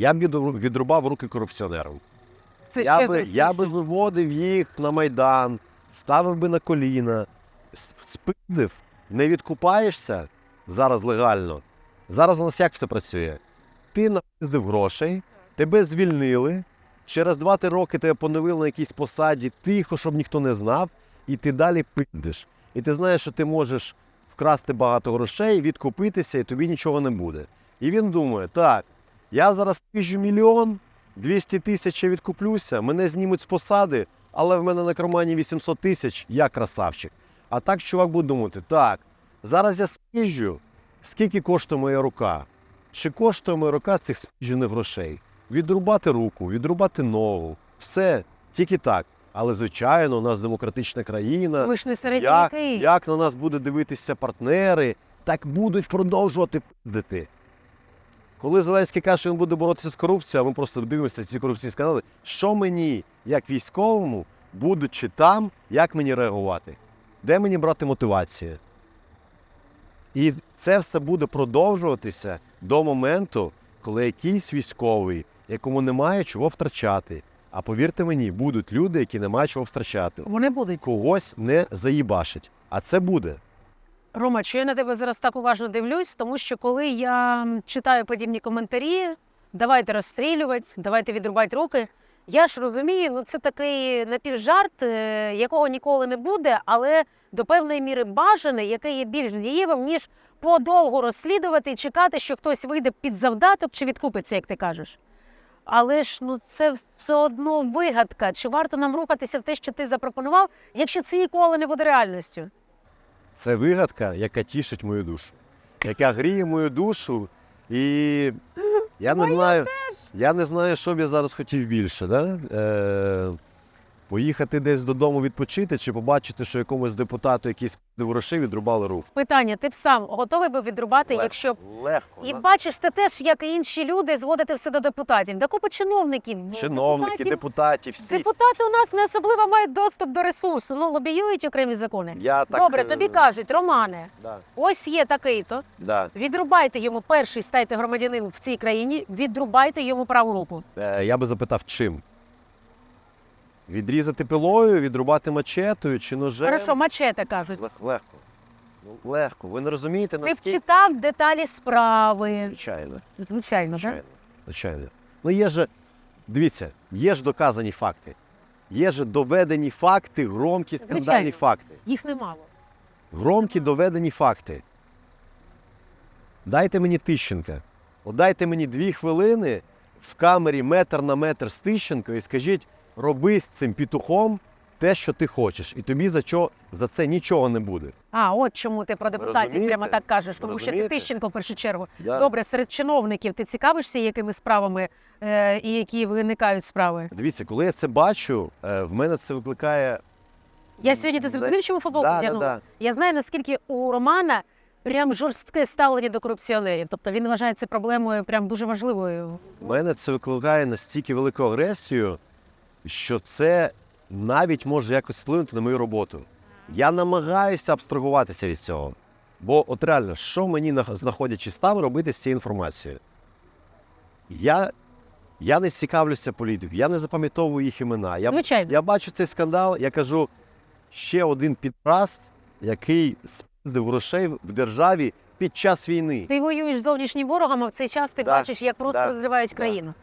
Я б відрубав руки корупціонерам. Це Я ще би, я би виводив їх на Майдан, ставив би на коліна, с- спиздив. Не відкупаєшся зараз легально. Зараз у нас як все працює? Ти напиздив грошей, тебе звільнили. Через 2-3 роки тебе поновили на якійсь посаді, тихо, щоб ніхто не знав, і ти далі пиздиш. І ти знаєш, що ти можеш вкрасти багато грошей, відкупитися, і тобі нічого не буде. І він думає: так, я зараз піжу мільйон, 200 тисяч я відкуплюся, мене знімуть з посади, але в мене на кармані 800 тисяч, я красавчик. А так чувак буде думати: так, зараз я спіжджу, скільки коштує моя рука? Чи коштує моя рука цих спіжених грошей? Відрубати руку, відрубати ногу, все тільки так. Але звичайно, у нас демократична країна. Ми ж не середні Як, як на нас буде дивитися партнери, так будуть продовжувати пиздити. Коли Зеленський каже, що він буде боротися з корупцією, а ми просто дивимося ці корупційні скандали, що мені, як військовому, будучи там, як мені реагувати? Де мені брати мотивацію? І це все буде продовжуватися до моменту, коли якийсь військовий, якому немає чого втрачати. А повірте мені, будуть люди, які не мають чого втрачати Вони будуть. когось не заїбашить. А це буде. Рома, що я на тебе зараз так уважно дивлюсь, тому що коли я читаю подібні коментарі, давайте розстрілювати, давайте відрубати руки. Я ж розумію, ну це такий напівжарт, е, якого ніколи не буде, але до певної міри бажаний, який є більш дієвим, ніж подовго розслідувати і чекати, що хтось вийде під завдаток чи відкупиться, як ти кажеш. Але ж ну це все одно вигадка. Чи варто нам рухатися в те, що ти запропонував, якщо це ніколи не буде реальністю? Це вигадка, яка тішить мою душу, яка гріє мою душу. І я не знаю, я не знаю, що б я зараз хотів більше. Да? Е, поїхати десь додому відпочити чи побачити, що якомусь депутату якісь гроші відрубали руку. Питання: ти б сам готовий би відрубати, Легко. якщо Легко. і да? бачиш, ти теж, як і інші люди, зводити все до депутатів. Да купа чиновників, Чиновники, депутатів. депутатів, всі. Депутати у нас не особливо мають доступ до ресурсу. Ну лобіюють окремі закони. Я так, Добре, е, тобі кажуть, Романе, Да, ось є такий-то. да. Відрубайте йому перший стайте громадянин в цій країні. Відрубайте йому праву руку. Е, я би запитав, чим? Відрізати пилою, відрубати мачетою чи ножем? Хорошо, мачете кажуть. Лег- легко. Ну, легко. Ви не розумієте, Ти наскільки. читав деталі справи. Звичайно, Звичайно, так? звичайно, звичайно. Ну є ж, дивіться, є ж доказані факти. Є ж доведені факти, громкі скандальні Звичайно. факти. Їх немало. Громкі доведені факти. Дайте мені Тищенка. От дайте мені дві хвилини в камері метр на метр з Тищенко і скажіть, роби з цим петухом те, що ти хочеш. І тобі за, чо, за це нічого не буде. А, от чому ти про депутатів розумієте? прямо так кажеш, тому що ти Тищенко в першу чергу. Я- Добре, серед чиновників ти цікавишся, якими справами е, і які виникають справи? Дивіться, коли я це бачу, е, в мене це викликає. Я сьогодні ти зрозумів, чому футболку да, да, вдягнула? да. Я знаю, наскільки у Романа прям жорстке ставлення до корупціонерів. Тобто він вважає це проблемою прям дуже важливою. В мене це викликає настільки велику агресію, що це навіть може якось вплинути на мою роботу. Я намагаюся абстрагуватися від цього. Бо от реально, що мені, на- знаходячись там, робити з цією інформацією? Я, я не цікавлюся політикою, я не запам'ятовую їх імена. Я, Звичайно. я бачу цей скандал, я кажу, ще один підраз, який спіздив грошей в державі під час війни. Ти воюєш з зовнішнім ворогом, а в цей час ти Да, бачиш, як просто да, розривають да. країну.